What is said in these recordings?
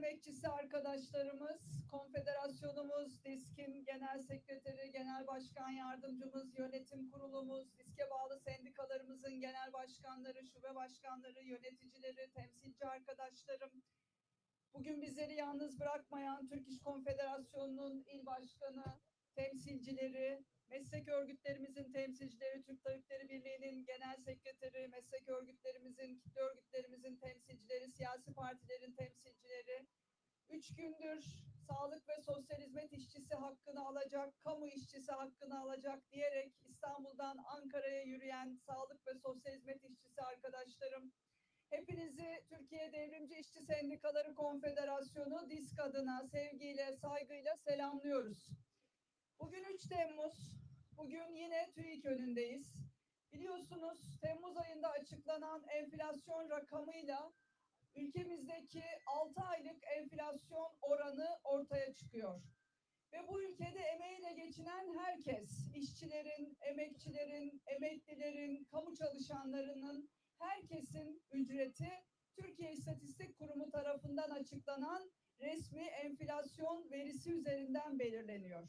emekçisi arkadaşlarımız, konfederasyonumuz, DİSK'in genel sekreteri, genel başkan yardımcımız, yönetim kurulumuz, DİSK'e bağlı sendikalarımızın genel başkanları, şube başkanları, yöneticileri, temsilci arkadaşlarım, bugün bizleri yalnız bırakmayan Türk İş Konfederasyonu'nun il başkanı, temsilcileri, meslek örgütlerimizin temsilcileri, Türk Tabipleri Birliği'nin genel sekreteri, meslek örgütlerimizin, kitle örgütlerimizin temsilcileri, siyasi partilerin temsilcileri, üç gündür sağlık ve sosyal hizmet işçisi hakkını alacak, kamu işçisi hakkını alacak diyerek İstanbul'dan Ankara'ya yürüyen sağlık ve sosyal hizmet işçisi arkadaşlarım, hepinizi Türkiye Devrimci İşçi Sendikaları Konfederasyonu DİSK adına sevgiyle, saygıyla selamlıyoruz. Bugün 3 Temmuz. Bugün yine TÜİK önündeyiz. Biliyorsunuz Temmuz ayında açıklanan enflasyon rakamıyla ülkemizdeki 6 aylık enflasyon oranı ortaya çıkıyor. Ve bu ülkede emeğiyle geçinen herkes, işçilerin, emekçilerin, emeklilerin, kamu çalışanlarının, herkesin ücreti Türkiye İstatistik Kurumu tarafından açıklanan resmi enflasyon verisi üzerinden belirleniyor.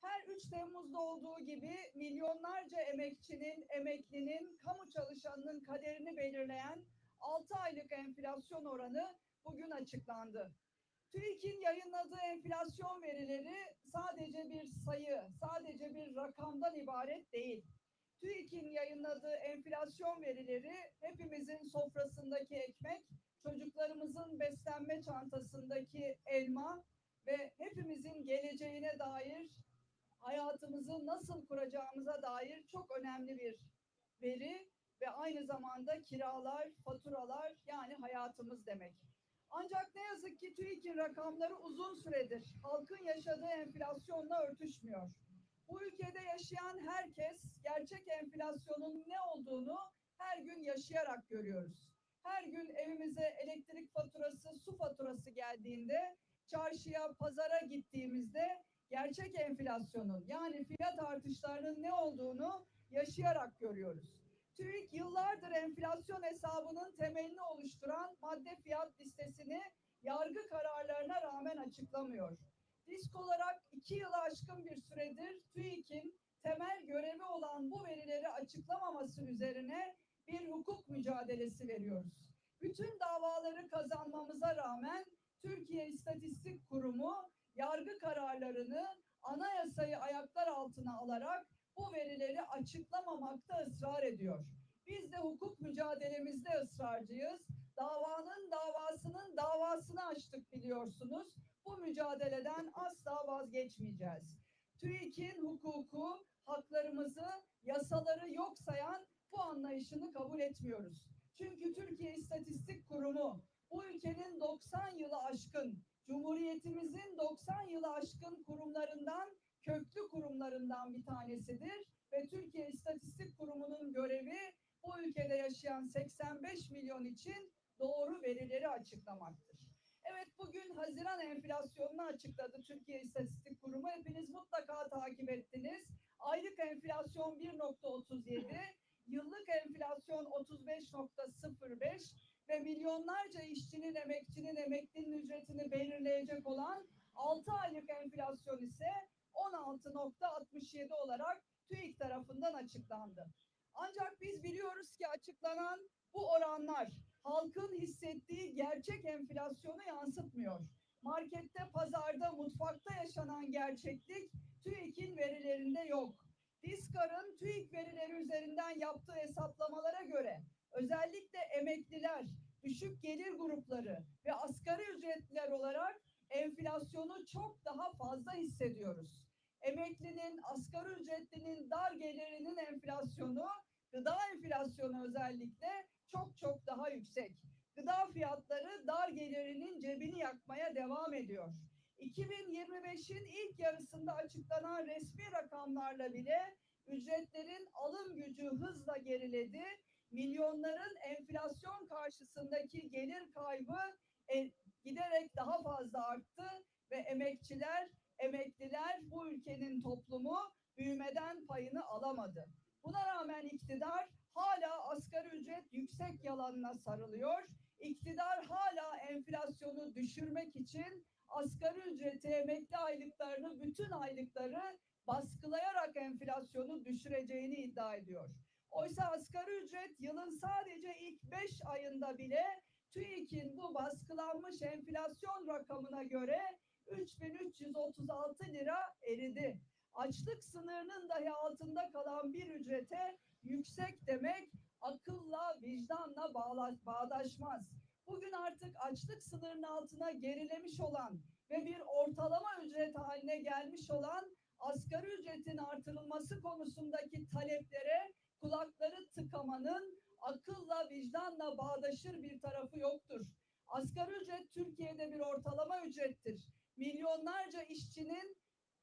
Her 3 Temmuz'da olduğu gibi milyonlarca emekçinin, emeklinin, kamu çalışanının kaderini belirleyen 6 aylık enflasyon oranı bugün açıklandı. TÜİK'in yayınladığı enflasyon verileri sadece bir sayı, sadece bir rakamdan ibaret değil. TÜİK'in yayınladığı enflasyon verileri hepimizin sofrasındaki ekmek, çocuklarımızın beslenme çantasındaki elma ve hepimizin geleceğine dair hayatımızı nasıl kuracağımıza dair çok önemli bir veri ve aynı zamanda kiralar, faturalar yani hayatımız demek. Ancak ne yazık ki TÜİK'in rakamları uzun süredir halkın yaşadığı enflasyonla örtüşmüyor. Bu ülkede yaşayan herkes gerçek enflasyonun ne olduğunu her gün yaşayarak görüyoruz. Her gün evimize elektrik faturası, su faturası geldiğinde, çarşıya, pazara gittiğimizde gerçek enflasyonun yani fiyat artışlarının ne olduğunu yaşayarak görüyoruz. TÜİK yıllardır enflasyon hesabının temelini oluşturan madde fiyat listesini yargı kararlarına rağmen açıklamıyor. Disk olarak iki yılı aşkın bir süredir TÜİK'in temel görevi olan bu verileri açıklamaması üzerine bir hukuk mücadelesi veriyoruz. Bütün davaları kazanmamıza rağmen Türkiye İstatistik Kurumu yargı kararlarını anayasayı ayaklar altına alarak bu verileri açıklamamakta ısrar ediyor. Biz de hukuk mücadelemizde ısrarcıyız. Davanın davasının davasını açtık biliyorsunuz. Bu mücadeleden asla vazgeçmeyeceğiz. TÜİK'in hukuku, haklarımızı, yasaları yok sayan bu anlayışını kabul etmiyoruz. Çünkü Türkiye İstatistik Kurumu bu ülkenin 90 yılı aşkın Cumhuriyetimizin 90 yılı aşkın kurumlarından, köklü kurumlarından bir tanesidir ve Türkiye İstatistik Kurumu'nun görevi bu ülkede yaşayan 85 milyon için doğru verileri açıklamaktır. Evet bugün Haziran enflasyonunu açıkladı Türkiye İstatistik Kurumu. Hepiniz mutlaka takip ettiniz. Aylık enflasyon 1.37, yıllık enflasyon 35.05 ve milyonlarca işçinin, emekçinin, emeklinin ücretini belirleyecek olan 6 aylık enflasyon ise 16.67 olarak TÜİK tarafından açıklandı. Ancak biz biliyoruz ki açıklanan bu oranlar halkın hissettiği gerçek enflasyonu yansıtmıyor. Markette, pazarda, mutfakta yaşanan gerçeklik TÜİK'in verilerinde yok. Diskar'ın TÜİK verileri üzerinden yaptığı hesaplamalara göre özellikle emekliler, düşük gelir grupları ve asgari ücretliler olarak enflasyonu çok daha fazla hissediyoruz. Emeklinin, asgari ücretlinin, dar gelirinin enflasyonu, gıda enflasyonu özellikle çok çok daha yüksek. Gıda fiyatları dar gelirinin cebini yakmaya devam ediyor. 2025'in ilk yarısında açıklanan resmi rakamlarla bile ücretlerin alım gücü hızla geriledi milyonların enflasyon karşısındaki gelir kaybı e, giderek daha fazla arttı ve emekçiler, emekliler bu ülkenin toplumu büyümeden payını alamadı. Buna rağmen iktidar hala asgari ücret yüksek yalanına sarılıyor. iktidar hala enflasyonu düşürmek için asgari ücreti, emekli aylıklarını, bütün aylıkları baskılayarak enflasyonu düşüreceğini iddia ediyor. Oysa asgari ücret yılın sadece ilk 5 ayında bile TÜİK'in bu baskılanmış enflasyon rakamına göre 3336 lira eridi. Açlık sınırının dahi altında kalan bir ücrete yüksek demek akılla, vicdanla bağdaşmaz. Bugün artık açlık sınırının altına gerilemiş olan ve bir ortalama ücret haline gelmiş olan asgari ücretin artırılması konusundaki taleplere kulakları tıkamanın akılla, vicdanla bağdaşır bir tarafı yoktur. Asgari ücret Türkiye'de bir ortalama ücrettir. Milyonlarca işçinin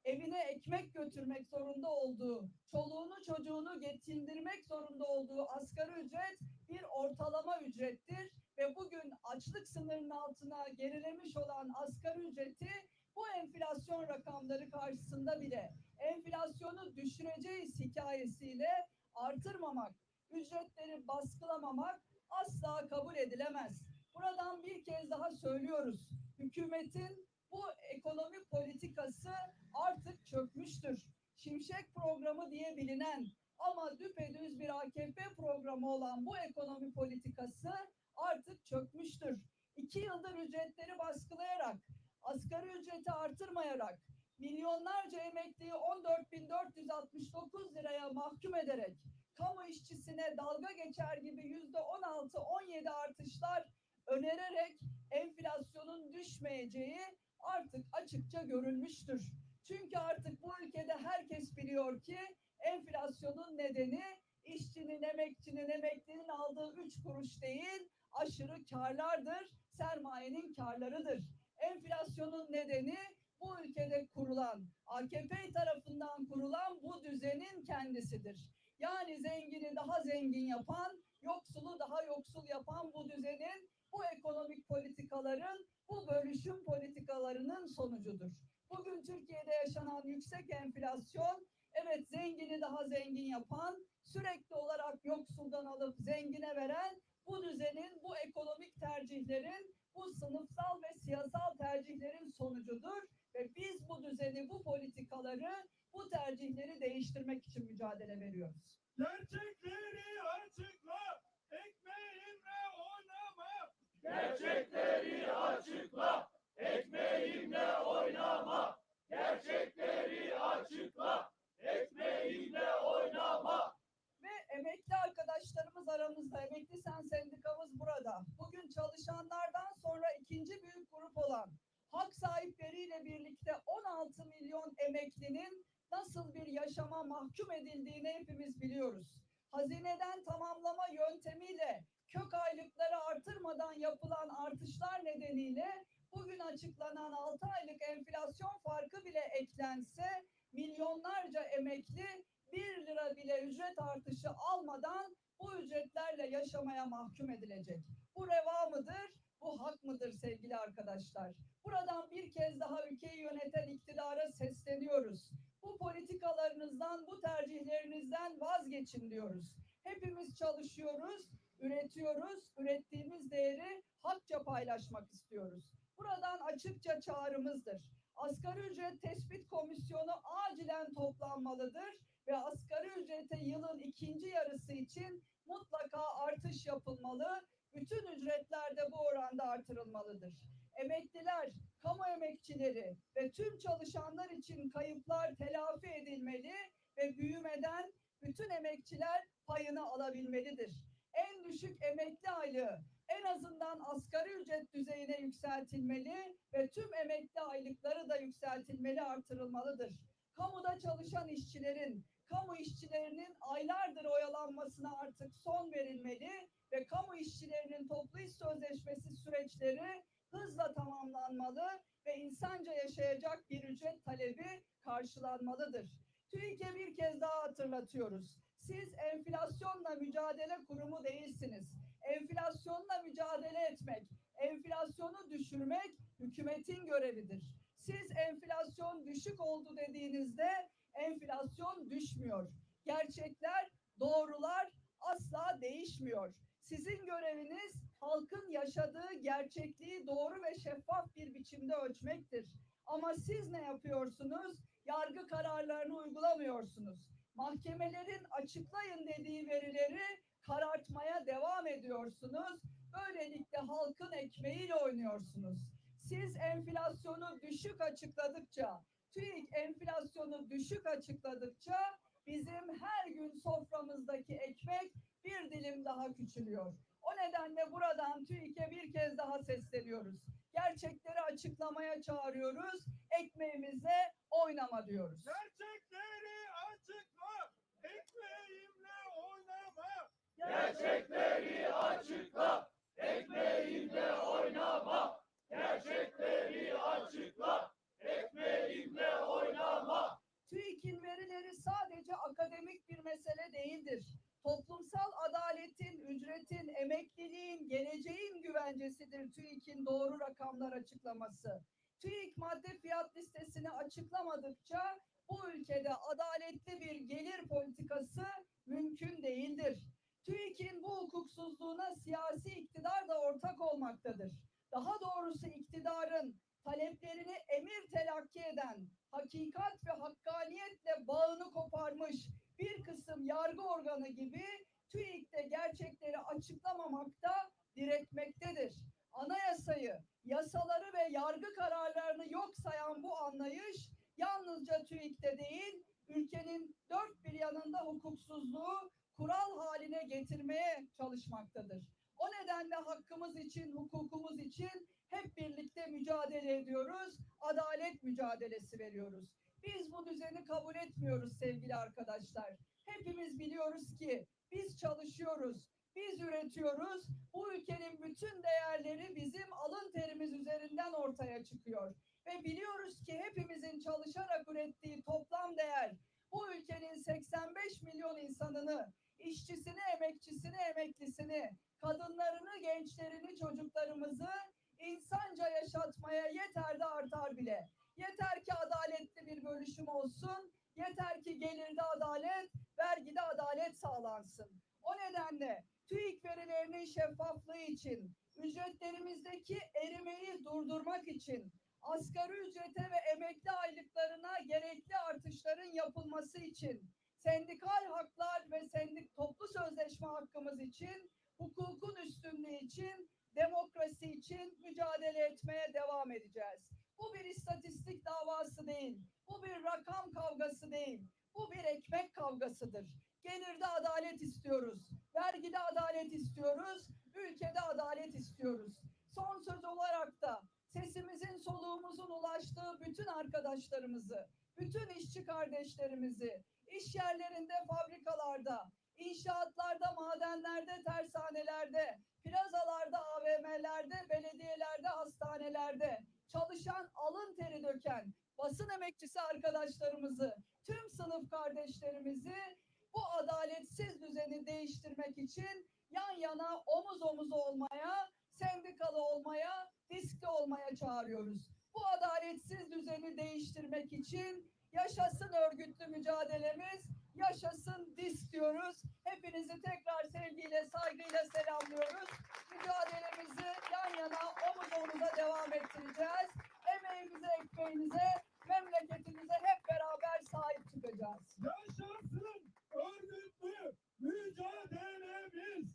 evine ekmek götürmek zorunda olduğu, çoluğunu çocuğunu getirdirmek zorunda olduğu asgari ücret bir ortalama ücrettir ve bugün açlık sınırının altına gerilemiş olan asgari ücreti bu enflasyon rakamları karşısında bile enflasyonu düşüreceğiz hikayesiyle artırmamak, ücretleri baskılamamak asla kabul edilemez. Buradan bir kez daha söylüyoruz. Hükümetin bu ekonomi politikası artık çökmüştür. Şimşek programı diye bilinen ama düpedüz bir AKP programı olan bu ekonomi politikası artık çökmüştür. İki yıldır ücretleri baskılayarak, asgari ücreti artırmayarak, milyonlarca emekliyi 14.469 liraya mahkum ederek, kamu işçisine dalga geçer gibi yüzde 16-17 artışlar önererek enflasyonun düşmeyeceği artık açıkça görülmüştür. Çünkü artık bu ülkede herkes biliyor ki enflasyonun nedeni işçinin, emekçinin, emeklinin aldığı üç kuruş değil, aşırı karlardır, sermayenin karlarıdır. Enflasyonun nedeni bu ülkede kurulan, AKP tarafından kurulan bu düzenin kendisidir. Yani zengini daha zengin yapan, yoksulu daha yoksul yapan bu düzenin, bu ekonomik politikaların, bu bölüşüm politikalarının sonucudur. Bugün Türkiye'de yaşanan yüksek enflasyon, evet zengini daha zengin yapan, sürekli olarak yoksuldan alıp zengine veren bu düzenin, bu ekonomik tercihlerin, bu sınıfsal ve siyasal tercihlerin sonucudur ve biz bu düzeni, bu politikaları, bu tercihleri değiştirmek için mücadele veriyoruz. Gerçekleri açıkla, ekmeğimle oynama. Gerçekleri açıkla, ekmeğimle oynama. Gerçekleri açıkla, ekmeğimle oynama. Ve emekli arkadaşlarımız aramızda, emekli sen sendikamız burada. Bugün çalışanlardan sonra ikinci büyük grup olan hak sahipleriyle birlikte 16 milyon emeklinin nasıl bir yaşama mahkum edildiğini hepimiz biliyoruz. Hazineden tamamlama yöntemiyle kök aylıkları artırmadan yapılan artışlar nedeniyle bugün açıklanan 6 aylık enflasyon farkı bile eklense milyonlarca emekli 1 lira bile ücret artışı almadan bu ücretlerle yaşamaya mahkum edilecek. Bu reva mıdır? Bu hak mıdır sevgili arkadaşlar? Buradan bir kez daha ülkeyi yöneten iktidara sesleniyoruz. Bu politikalarınızdan, bu tercihlerinizden vazgeçin diyoruz. Hepimiz çalışıyoruz, üretiyoruz, ürettiğimiz değeri hakça paylaşmak istiyoruz. Buradan açıkça çağrımızdır. Asgari ücret tespit komisyonu acilen toplanmalıdır ve asgari ücrete yılın ikinci yarısı için mutlaka artış yapılmalı. Bütün ücretler de bu oranda artırılmalıdır. Emekliler, kamu emekçileri ve tüm çalışanlar için kayıplar telafi edilmeli ve büyümeden bütün emekçiler payını alabilmelidir. En düşük emekli aylığı en azından asgari ücret düzeyine yükseltilmeli ve tüm emekli aylıkları da yükseltilmeli, artırılmalıdır. Kamuda çalışan işçilerin, kamu işçilerinin aylardır oyalanmasına artık son verilmeli ve kamu işçilerinin toplu iş sözleşmesi süreçleri hızla tamamlanmalı ve insanca yaşayacak bir ücret talebi karşılanmalıdır. TÜİK'e bir kez daha hatırlatıyoruz. Siz enflasyonla mücadele kurumu değilsiniz. Enflasyonla mücadele etmek, enflasyonu düşürmek hükümetin görevidir. Siz enflasyon düşük oldu dediğinizde enflasyon düşmüyor. Gerçekler, doğrular asla değişmiyor. Sizin göreviniz halkın yaşadığı gerçekliği doğru ve şeffaf bir biçimde ölçmektir. Ama siz ne yapıyorsunuz? Yargı kararlarını uygulamıyorsunuz. Mahkemelerin açıklayın dediği verileri karartmaya devam ediyorsunuz. Böylelikle halkın ekmeğiyle oynuyorsunuz. Siz enflasyonu düşük açıkladıkça, TÜİK enflasyonu düşük açıkladıkça bizim her gün soframızdaki ekmek bir dilim daha küçülüyor. O nedenle buradan TÜİK'e bir kez daha sesleniyoruz. Gerçekleri açıklamaya çağırıyoruz. Ekmeğimize oynama diyoruz. Gerçekleri açıkla. Ekmeğimle oynama. Gerçekleri açıkla, ekmeğimle oynama. Gerçekleri açıkla, ekmeğimle oynama. TÜİK'in verileri sadece akademik bir mesele değildir. Toplumsal adaletin, ücretin, emekliliğin, geleceğin güvencesidir TÜİK'in doğru rakamlar açıklaması. TÜİK madde fiyat listesini açıklamadıkça bu ülkede adaletli bir gelir politikası mümkün değildir. TÜİK'in bu hukuksuzluğuna siyasi iktidar da ortak olmaktadır. Daha doğrusu iktidarın taleplerini emir telakki eden, hakikat ve hakkaniyetle bağını koparmış bir kısım yargı organı gibi TÜİK'te gerçekleri açıklamamakta diretmektedir. Anayasayı, yasaları ve yargı kararlarını yok sayan bu anlayış yalnızca TÜİK'te değil, ülkenin dört bir yanında hukuksuzluğu kural haline getirmeye çalışmaktadır. O nedenle hakkımız için, hukukumuz için hep birlikte mücadele ediyoruz, adalet mücadelesi veriyoruz. Biz bu düzeni kabul etmiyoruz sevgili arkadaşlar. Hepimiz biliyoruz ki biz çalışıyoruz, biz üretiyoruz. Bu ülkenin bütün değerleri bizim alın terimiz üzerinden ortaya çıkıyor. Ve biliyoruz ki hepimizin çalışarak ürettiği toplam değer bu ülkenin 85 milyon insanını, işçisini, emekçisini, emeklisini, kadınlarını, gençlerini, çocuklarımızı insanca yaşatmaya yeter de artar bile. Yeter ki adaletli bir bölüşüm olsun. Yeter ki gelirde adalet, vergide adalet sağlansın. O nedenle TÜİK verilerinin şeffaflığı için, ücretlerimizdeki erimeyi durdurmak için, asgari ücrete ve emekli aylıklarına gerekli artışların yapılması için, sendikal haklar ve sendik toplu sözleşme hakkımız için, hukukun üstünlüğü için, demokrasi için mücadele etmeye devam edeceğiz. Bu bir istatistik davası değil. Bu bir rakam kavgası değil. Bu bir ekmek kavgasıdır. Gelirde adalet istiyoruz. Vergide adalet istiyoruz. Ülkede adalet istiyoruz. Son söz olarak da sesimizin soluğumuzun ulaştığı bütün arkadaşlarımızı, bütün işçi kardeşlerimizi, iş yerlerinde, fabrikalarda, inşaatlarda, madenlerde, tersanelerde, plazalarda, AVM'lerde, belediyelerde, hastanelerde çalışan, alın teri döken basın emekçisi arkadaşlarımızı, tüm sınıf kardeşlerimizi bu adaletsiz düzeni değiştirmek için yan yana omuz omuz olmaya, sendikalı olmaya, diskli olmaya çağırıyoruz. Bu adaletsiz düzeni değiştirmek için yaşasın örgütlü mücadelemiz, yaşasın disk diyoruz. Hepinizi tekrar sevgiyle, saygıyla selamlıyoruz. Mücadelemizi yan yana omuz omuza devam ettireceğiz. Emeğimize, ekmeğimize, memleketimize hep beraber sahip çıkacağız. Yaşasın örgütlü mücadelemiz.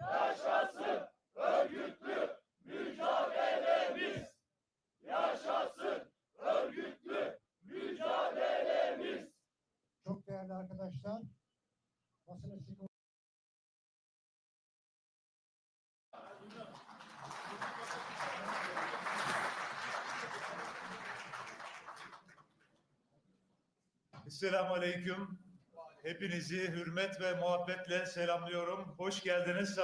Yaşasın örgütlü mücadelemiz. Yaşasın örgütlü mücadelemiz. Çok değerli arkadaşlar, basın açık Esselamu Aleyküm. Hepinizi hürmet ve muhabbetle selamlıyorum. Hoş geldiniz.